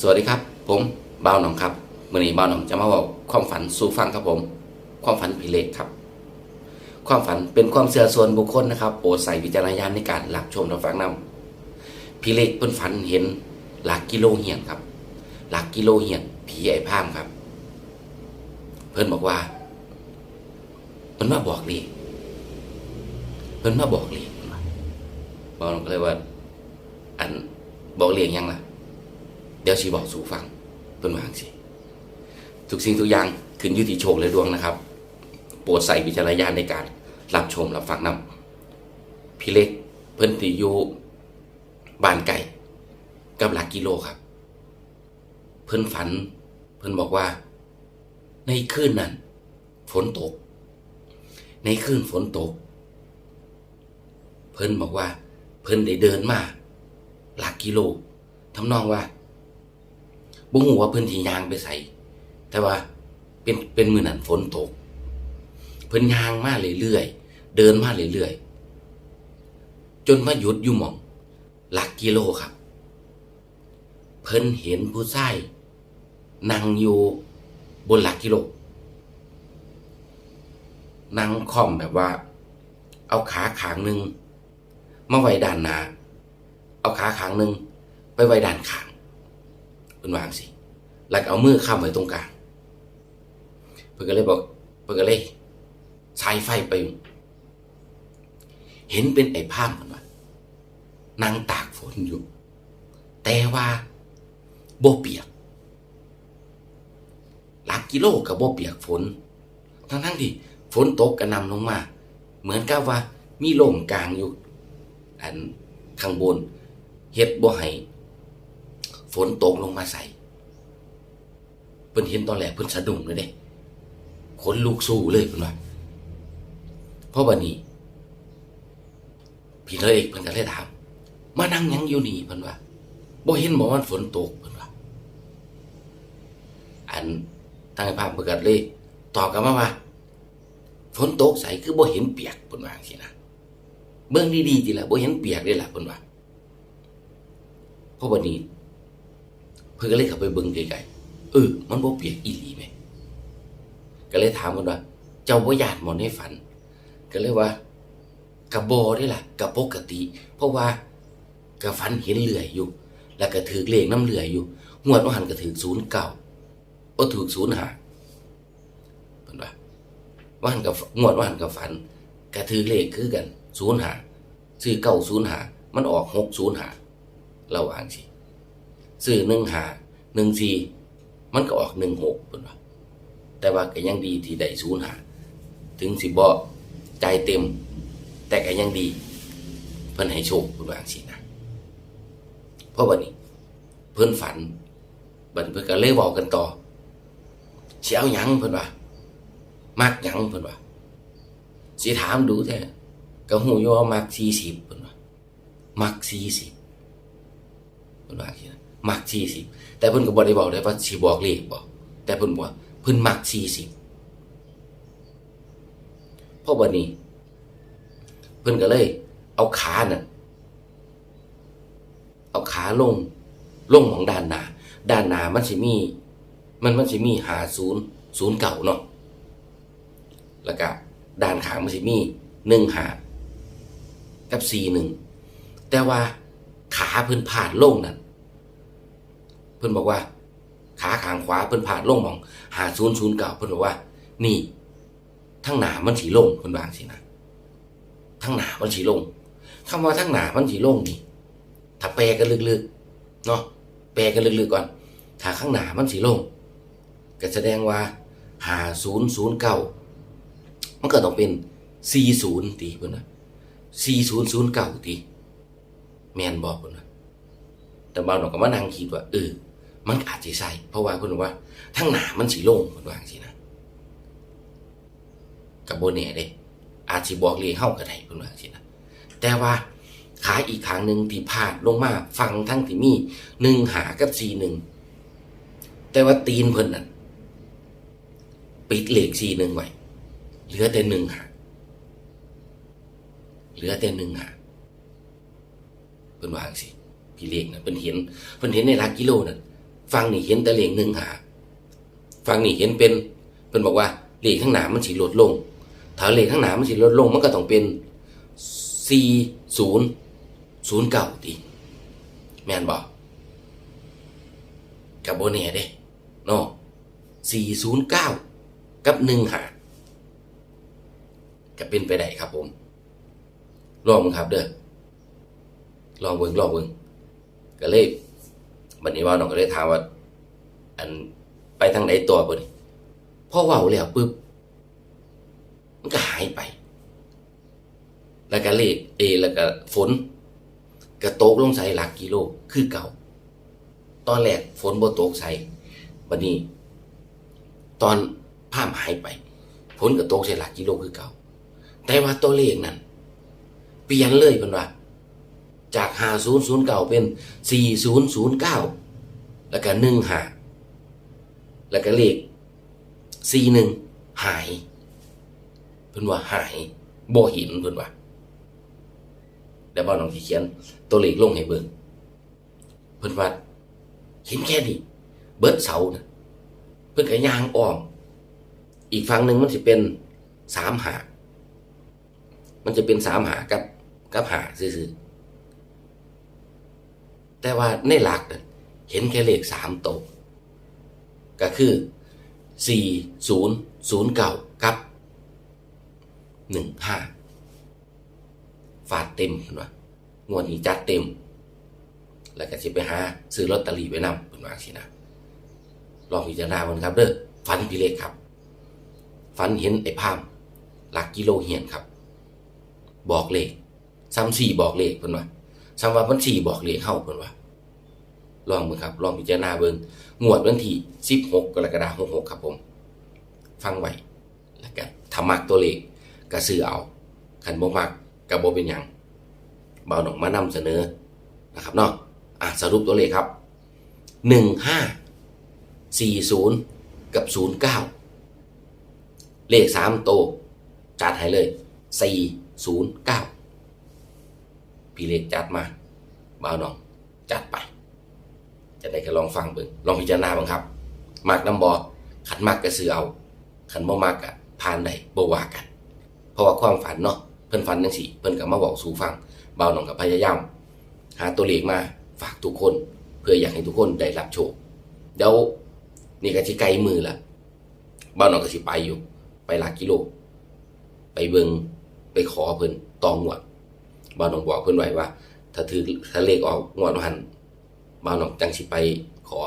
สวัสดีครับ ผมบ่าวหนองครับมื่อนี้บ่าวหนองจะมาบอกความฝันสู่ฟังครับผม ความฝันผีเล็กครับ ความฝันเป็นความเชื่อส่วนบุคคลนะครับโปรดใส่วิจารณญาณในการรับชมรับฟังนำผีเล็กเพิ่นฝันเห็นหลักกิโลเหียนครับ หลักกิโลเหียนผีไอ้พามครับ เพิ่นบอกว่าเพิ่นมาบอกเลขเพิ่นมาบอกเลขเพิ่นว่าบ่าวหนองก็เลยว่า อันบอกเลขยังล่ะ เดี๋ยวชีบอกสู่ฟังเพิ่นวาจั่งสิทุกสิ่งทุกอย่างขึ้นอยู่ที่โชคและดวงนะครับ โปรดใส่วิจารณญาณในการรับชมรับฟังนำพี่เล็กเพิ่นติอยู่บ้านไก่กับหลักกิโลครับ เพิ่นฝัน เพิ่นบอกว่า ในคืนนั้น ฝนตก ในคืนฝนตก เพิ่นบอกว่า เพิ่นได้เดินมา หลักกิโลทำนองว่า บ่ฮู้ว่าเพิ่นสิยางไปไสแต่ว่าเป็นเป็นมื้อนั้นฝนตก เพิ่นยางมาเรื่อยๆเดินมาเรื่อยๆจนมาหยุดอยู่หม่องหลักกิโลครับ เพิ่นเห็นผู้ชายนั่งอยู่บนหลักกิโลนั่งค่อมแบบว่า เอาขาขางหนึ่งมาไว้ด้านหน้าเอาขาขางหนึ่งไปไว้ด้านข้างเพิ่นวางสิ แล้วเอามือค้ำไว้ตรงกลางเพิ่นก็เลยบอกเพิ่นก็เลยใช้ไฟไป เห็นเป็นไอ้พามเพิ่นว่านั่งตากฝนอยู่ แต่ว่าโบเปียกหลักกิโลกับโบเปียกฝน ทั้งทั้งที่ฝนตกกระนำลงมา เหมือนกับว่ามีลมกลางอยู่ อันข้างบนเฮ็ดบ่ให้ฝนตกลงมาใส่ เพิ่นเห็นตอนแรกเพิ่นสะดุ้งเลยเด้ขนลุกสู้เลยเพิ่นว่าเพราะวันนี้พี่เลเอกเพิ่นก็เลยถามมานั่งยังอยู่นี่เพิ่นว่าบ่เห็นบ่ว่าฝนตกเพิ่นว่าอันทางภาพเพิ่นก็เลยตอบกลับมาว่าฝนตกใส่คือบ่เห็นเปียกเพิ่นว่าจังซี่นะเบิ่งดีๆติล่ะบ่เห็นเปียกเด้ล่ะเพิ่นว่าเพราะวันนี้เพื่นก็เลยเข้าไปเบิ่งไกลๆ เออ มันบ่เปียกอีหลีไหม ก็เลยถามกันว่า เจ้าบ่ญาติหมอนในฝัน ก็เลยว่ากับบได้ล่ะกับปกติ เพราะว่ากับฝันเห็นเลื่อยอยู่ แล้วก็ถือเลขน้ำเลื่อยอยู่งวดว่าหันก็ถือศูนย์เก่าโอ้ถือศูนย์หาเพิ่นว่าว่าหันกับงวดว่าหันกับฝันก็ถือเลขคือกันศูนย์หาซื้อเก้าศูนย์หามันออกหกศูนย์หาเราอ่านสิซื้อหนึ่งหาหนึ่งสี่ มันก็ออกหนึ่งหกเป็นว่าแต่ว่าก็ยังดีที่ได้ศูนย์หาถึงสิบ่ใจเต็ม แต่ก็ยังดี เพิ่นให้โชคเป็นว่าสินะเพราะวันนี้ เพิ่นฝันบันเพิ่นก็เลยบอกกันต่อสิเอาหยังเพิ่นว่ามักหยังเพิ่นว่าสิถามดูแท้ก็หูยว่ามักสี่สิบเพิ่นว่ามักสี่สิบเพิ่นว่าอย่างนี้นะ มักสี่สิบแต่เพิ่นก็บ่ได้บอกเลยว่าสิบอกเลขบอกแต่เพิ่นบอกเพิ่นมักสี่สิบพราะวันนี้ เพิ่นก็เลย เอาขาน่ะ เอาขาลง ลงของด้านหนาด้านหนามันสิมี มันมันสิมีหาศูนย์ศูนย์เก่าเนาะแล้วก็ด้านขางมันสิมีหนึ่งหากับสี่หนึ่งแต่ว่าขาเพิ่นพาดลงนั่น พิ่นบอกว่า ขาขางขวาเพิ่นพาดลงมองหาศูนย์ศูนย์เก่าเพิ่นบอกว่า นี่ทั้งหนามันสีลงเพิ่นวางสินะทั้งหนามันสีลงคำว่าทั้งหนามันสีลงนี่ ถ้าแปลกันลึกๆเนาะแปลกันลึกๆก่อน ถ้าข้างหนามันสีลงก็แสดงว่าหาศูนย์ศูนย์เก้ามันก็ต้องเป็นสี่ศูนย์ตีเพิ่นนะสี่ศูนย์ศูนย์เก้าตีแมนบอกคนว่าแต่บางหนก็มานั่งคิดว่าเออ มันอาจจะใช่เพราะว่าคนว่าทั้งหนามันสีโล่งคนว่าสินะกับโบเน่เด้อาจจะบอกเลยเข้ากับไดคนว่าสินะแต่ว่าขาอีกขางหนึ่งที่พาดลงมาฟังทั้งที่มีหนึ่งหากับสีหนึ่งแต่ว่าตีนเพิ่นน่ะปิดเหล็กสีหนึ่งไว้เหลือแต่หนึ่งหาเหลือแต่หนึ่งหาเพิ่นวางสิพี่เล็กนะเพิ่นเห็นเพิ่นเห็นในหลักกิโลนั่น ฟังนี่เห็นแต่เลขหนึ่งหาฟังนี่เห็นเป็นเพิ่นบอกว่าเลขข้างหน้ามันสิลดลง ถ้าเลขข้างหน้ามันสิลดลงมันก็ต้องเป็นสี่ศูนย์ศูนย์เก้าตีแม่นบอกกับโบเน่เด้เนาะสี่ศูนย์เก้ากับหนึ่งหาก็เป็นไปได้ครับผม ลองมึงครับเด้อลองเบิ่งลองเบิ่งก็เลย บัดนี้ว่าน้องก็เลยถามว่า อันไปทางไหนตัวบ่นี่พอเว้าแล้วปึ๊บมันก็หายไป แล้วก็เลขเอแล้วก็ฝนก็ตกลงใส่หลักกิโลคือเก่า ตอนแรกฝนบ่ตกใส่บัดนี้ ตอนภาพหายไปฝนก็ตกใส่หลักกิโลคือเก่า แต่ว่าตัวเลขนั้นเปลี่ยนเลยเพิ่นว่า จาก5009เป็น4009แล้วก็15แล้วก็เลข41หายเพิ่นว่าหายบ่เห็นเพิ่นว่าแล้วบ่น้องสิเขียน ตัวเลขลงให้เบิ่งเพิ่นว่าเห็นแค่นี้เบิดเสานะเพิ่นก็ย่างอ้อมอีกฝั่งหนึ่งมันสิเป็น3หา มันจะเป็น3หากับกับหาซื่อๆ แต่ว่าในหลักเห็นแค่เลขสามโตวก็คือสี่ศูนย์ศูนย์เก้ากับหนึ่งห้าฟาดเต็มเห็นว่างวดนี้จัดเต็ม แล้วก็สิไปหาซื้อลอตเตอรี่ไว้นำเป็นว่าสินะลองพิจารณามันครับเด้อฝันพี่เล็กครับ ฝันเห็นไอ้ภาพหลักกิโลเหียนครับ บอกเลขซ้ำสี่บอกเลขเพิ่นว่า ซ้ำว่าเพิ่นสี่บอกเลขเข้าเพิ่นว่าลองเบิ่งครับ ลองพิจารณาเบิ่งงวดวันที่16 กรกฎาคม66 ครับผม ฟังไว้แล้วก็ถ้ามักตัวเลขก็ซื้อเอาคันบ่มักก็บ่เป็นหยังเบาหนองมานำเสนอนะครับเนาะอะสรุปตัวเลขครับ 15 40 กับ 09 เลข 3 โต จัดให้เลย 409 พี่เลขจัดมาบ่าน้องจัดไป จะได้ก็ลองฟังเบิ่งลองพิจารณาบ้างครับมักน้ำบอขันมักก็ซื้อเอาขันบ่มักก็ผ่านได้บ่ว่ากัน เพราะว่าความฝันเนาะเพิ่นฝันจังซี่เพิ่นก็มาบอกสู่ฟังบ่าน้องก็พยายามหาตัวเลขมาฝากทุกคนเพื่ออยากให้ทุกคนได้รับโชคเดี๋ยวนี่ก็สิไกลมือละบ่าวน้องก็สิไปอยู่ ไปหลักกิโล ไปเบิงไปขอเพิ่นตองงวด บ่าวน้องบอกเพิ่อนไว้ว่า ถ้าถือถ้าเลขออกงวดหันบ่าวน้องจังสิไปขอ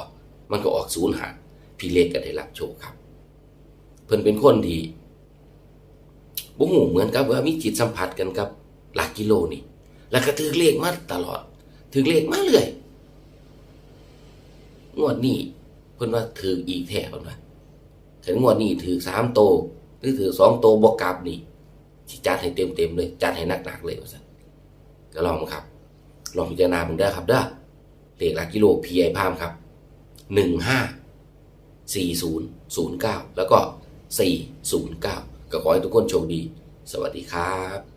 มันก็ออกศูนย์หาพี่เลขก็ได้รับโชคครับ เพิ่นเป็นคนดีบ่ฮู้เหมือนกับว่ามีจิตสัมผัสกันกับหลักกิโลนี่ แล้วก็ถือเลขมาตลอดถือเลขมาเรื่อยงวดนี้เพิ่อนว่าถืออีกแท้เพิ่นว่าถึงงวดนี้ถือสามโตหรือถือสองโตบวกกับนี่จัดให้เต็มเต็มเลย จัดให้หนักๆเลยว่าซั่น ก็ลองครับ ลองพิจารณาผมได้ครับเด้อเลขหลักกิโลพีไอพามครับหนึ่งห้าสี่ศูนย์ศูนย์เก้าแล้วก็สี่ศูนย์เก้าก็ขอให้ทุกคนโชคดี สวัสดีครับ